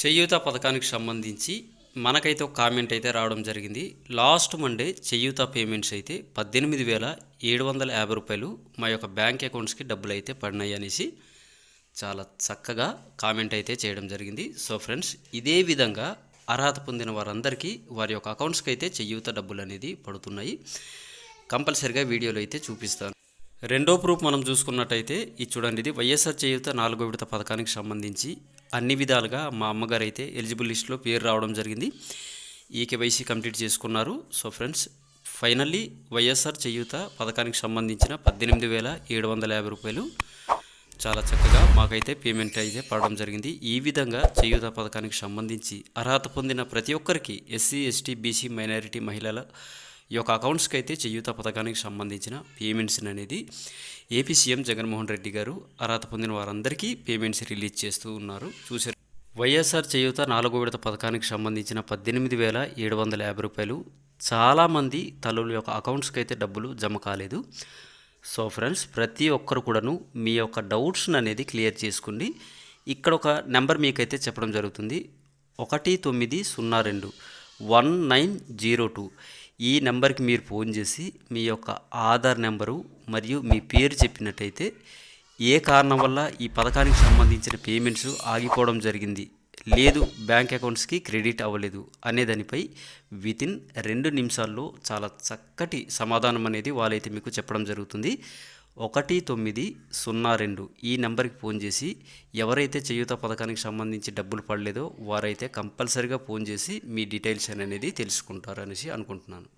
చేయూత పథకానికి సంబంధించి మనకైతే ఒక కామెంట్ అయితే రావడం జరిగింది. లాస్ట్ మండే చేయూత పేమెంట్స్ అయితే పద్దెనిమిది వేల ఏడు వందల యాభై రూపాయలు మా యొక్క బ్యాంక్ అకౌంట్స్కి డబ్బులు అయితే పడినాయి అనేసి చాలా చక్కగా కామెంట్ అయితే చేయడం జరిగింది. సో ఫ్రెండ్స్ ఇదే విధంగా అర్హత పొందిన వారందరికీ వారి యొక్క అకౌంట్స్కి అయితే చేయూత డబ్బులు అనేది పడుతున్నాయి. కంపల్సరిగా వీడియోలో అయితే చూపిస్తాను. రెండో ప్రూఫ్ మనం చూసుకున్నట్టయితే ఇది చూడండి ఇది వైఎస్ఆర్ చేయూత నాలుగో విడత పథకానికి సంబంధించి అన్ని విధాలుగా మా అమ్మగారు అయితే ఎలిజిబుల్ లిస్ట్లో పేరు రావడం జరిగింది. ఈ కేవైసీ కంప్లీట్ చేసుకున్నారు. So friends finally YSR Cheyutha పథకానికి సంబంధించిన పద్దెనిమిది వేల ఏడు వందల యాభై రూపాయలు చాలా చక్కగా మాకైతే పేమెంట్ అయితే పడడం జరిగింది. ఈ విధంగా చేయూత పథకానికి సంబంధించి అర్హత పొందిన ప్రతి ఒక్కరికి ఎస్సీ ఎస్టీ బీసీ మైనారిటీ మహిళల ఈ యొక్క అకౌంట్స్కి అయితే చేయూత పథకానికి సంబంధించిన పేమెంట్స్ అనేది ఏపీ సీఎం జగన్మోహన్ రెడ్డి గారు అర్హత పొందిన వారందరికీ పేమెంట్స్ రిలీజ్ చేస్తూ ఉన్నారు. చూసారు వైఎస్ఆర్ చేయూత నాలుగో విడత పథకానికి సంబంధించిన పద్దెనిమిది వేల ఏడు వందల యాభై రూపాయలు. చాలామంది తల్లుల యొక్క అకౌంట్స్కి అయితే డబ్బులు జమ కాలేదు. సో ఫ్రెండ్స్ ప్రతి ఒక్కరు కూడాను మీ యొక్క డౌట్స్ని అనేది క్లియర్ చేసుకోండి ఇక్కడ ఒక నెంబర్ మీకైతే చెప్పడం జరుగుతుంది. ఒకటి తొమ్మిది సున్నా రెండు వన్ నైన్ జీరో టూ. ఈ నెంబర్కి మీరు ఫోన్ చేసి మీ యొక్క ఆధార్ నెంబరు మరియు మీ పేరు చెప్పినట్టయితే ఏ కారణం వల్ల ఈ పథకానికి సంబంధించిన పేమెంట్స్ ఆగిపోవడం జరిగింది? లేదు బ్యాంక్ అకౌంట్స్కి క్రెడిట్ అవ్వలేదు అనే దానిపై వితిన్ రెండు నిమిషాల్లో చాలా చక్కటి సమాధానం అనేది వాళ్ళైతే మీకు చెప్పడం జరుగుతుంది. ఒకటి తొమ్మిది సున్నా రెండు ఈ నెంబర్కి ఫోన్ చేసి ఎవరైతే చేయూత పథకానికి సంబంధించి డబ్బులు పడలేదో వారైతే కంపల్సరీగా ఫోన్ చేసి మీ డీటెయిల్స్ అనేది తెలుసుకుంటారు అనేసి అనుకుంటున్నాను.